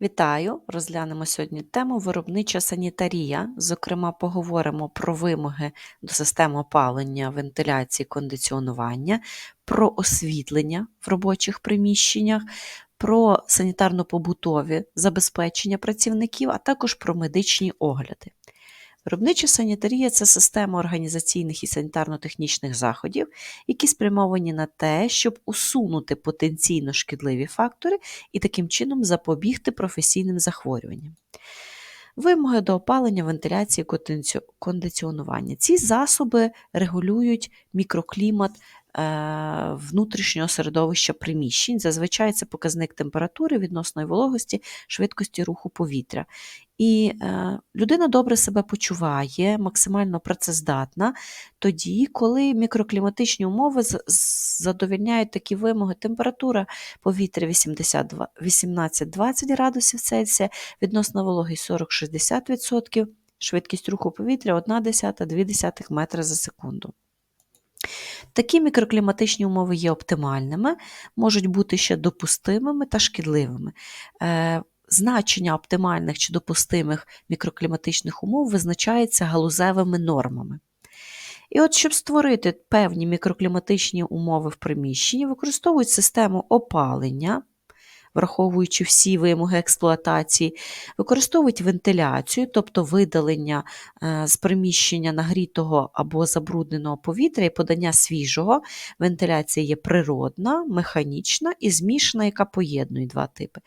Вітаю! Розглянемо сьогодні тему виробнича санітарія. Зокрема, поговоримо про вимоги до системи опалення, вентиляції, кондиціонування, про освітлення в робочих приміщеннях, про санітарно-побутові забезпечення працівників, а також про медичні огляди. Виробнича санітарія це система організаційних і санітарно-технічних заходів, які спрямовані на те, щоб усунути потенційно шкідливі фактори і таким чином запобігти професійним захворюванням. Вимоги до опалення, вентиляції, кондиціонування. Ці засоби регулюють мікроклімат внутрішнього середовища приміщень. Зазвичай це показник температури, відносної вологості, швидкості руху повітря. І е, людина добре себе почуває, максимально працездатна, тоді, коли мікрокліматичні умови задовільняють такі вимоги. Температура повітря 82 18-20 градусів Цельсія, відносна вологість 40-60%, швидкість руху повітря 1,1-2 метра за секунду. Такі мікрокліматичні умови є оптимальними, можуть бути ще допустимими та шкідливими. Е, Значення оптимальних чи допустимих мікрокліматичних умов визначається галузевими нормами. І от, щоб створити певні мікрокліматичні умови в приміщенні, використовують систему опалення, враховуючи всі вимоги експлуатації, використовують вентиляцію, тобто видалення е, з приміщення нагрітого або забрудненого повітря і подання свіжого. Вентиляція є природна, механічна і змішана, яка поєднує два типи.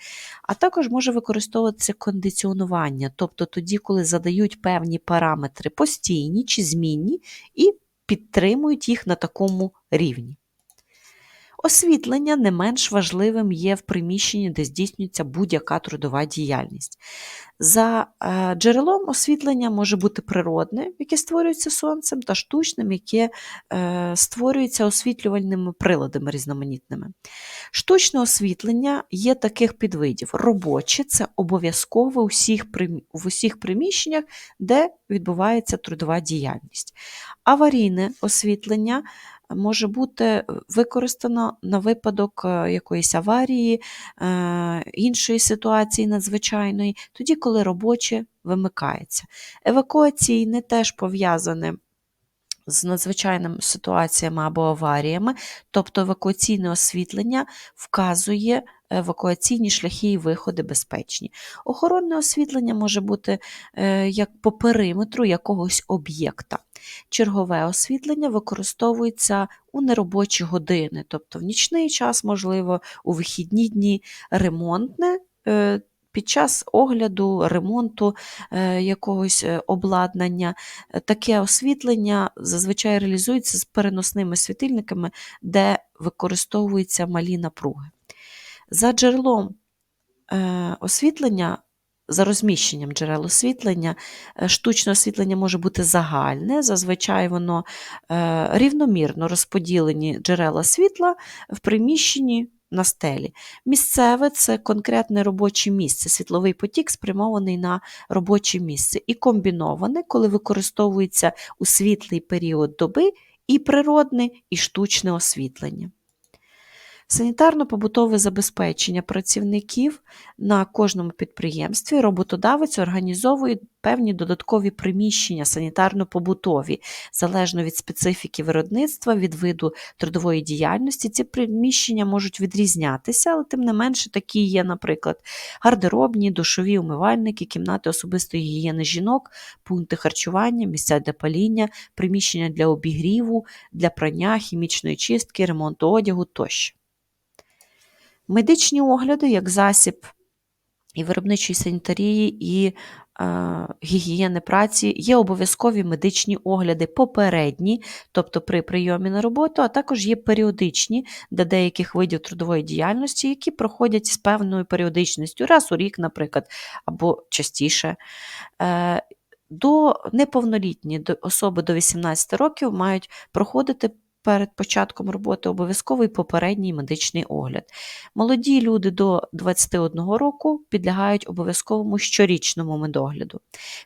А також може використовуватися кондиціонування, тобто тоді, коли задають певні параметри постійні чи змінні, і підтримують їх на такому рівні. Освітлення не менш важливим є в приміщенні, де здійснюється будь-яка трудова діяльність. За е, джерелом освітлення може бути природне, яке створюється сонцем, та штучним, яке е, створюється освітлювальними приладами різноманітними. Штучне освітлення є таких підвидів. Робоче це обов'язково в усіх приміщеннях, де відбувається трудова діяльність. Аварійне освітлення може бути використано на випадок е, якоїсь аварії, е, іншої ситуації надзвичайної, тоді, коли робоче вимикається. Евакуаційне теж пов'язане з надзвичайними ситуаціями або аваріями, тобто евакуаційне освітлення вказує евакуаційні шляхи і виходи безпечні. Охоронне освітлення може бути е, як по периметру якогось об'єкта. Чергове освітлення використовується у неробочі години, тобто в нічний час, можливо, у вихідні дні, ремонтне. Під час огляду, ремонту е, якогось е, обладнання Е, таке освітлення зазвичай реалізується з переносними світильниками, де використовуються малі напруги. За джерелом освітлення, за розміщенням джерел освітлення, штучне освітлення може бути загальне, зазвичай воно рівномірно розподілені джерела світла в приміщенні на стелі. Місцеве це конкретне робоче місце, світловий потік спрямований на робоче місце. І комбіноване, коли використовується у світлий період доби і природне, і штучне освітлення. Санітарно-побутове забезпечення працівників на кожному підприємстві роботодавець організовує певні додаткові приміщення санітарно-побутові, залежно від специфіки виробництва, від виду трудової діяльності. Ці приміщення можуть відрізнятися, але тим не менше такі є, наприклад, гардеробні, душові умивальники, кімнати особистої гігієни жінок, пункти харчування, місця для паління, приміщення для обігріву, для прання, хімічної чистки, ремонту одягу тощо. Медичні огляди як засіб і виробничої санітарії, і е, гігієни праці є обов'язкові медичні огляди попередні, тобто при прийомі на роботу, а також є періодичні для деяких видів трудової діяльності, які проходять з певною періодичністю, раз у рік, наприклад, або частіше. Е, до неповнолітні особи до 18 років мають проходити перед початком роботи обов'язковий попередній медичний огляд. Молоді люди до 21 року підлягають обов'язковому щорічному медогляду.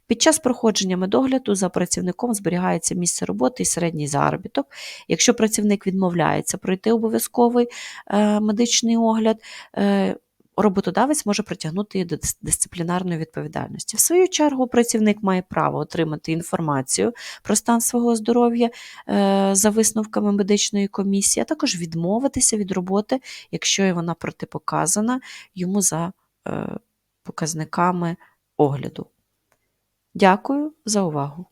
Під час проходження медогляду за працівником зберігається місце роботи і середній заробіток. Якщо працівник відмовляється пройти обов'язковий е, медичний огляд, е, роботодавець може притягнути її до дисциплінарної відповідальності. В свою чергу, працівник має право отримати інформацію про стан свого здоров'я е, за висновками медичної комісії, а також відмовитися від роботи, якщо вона протипоказана йому за е, показниками огляду. Дякую за увагу!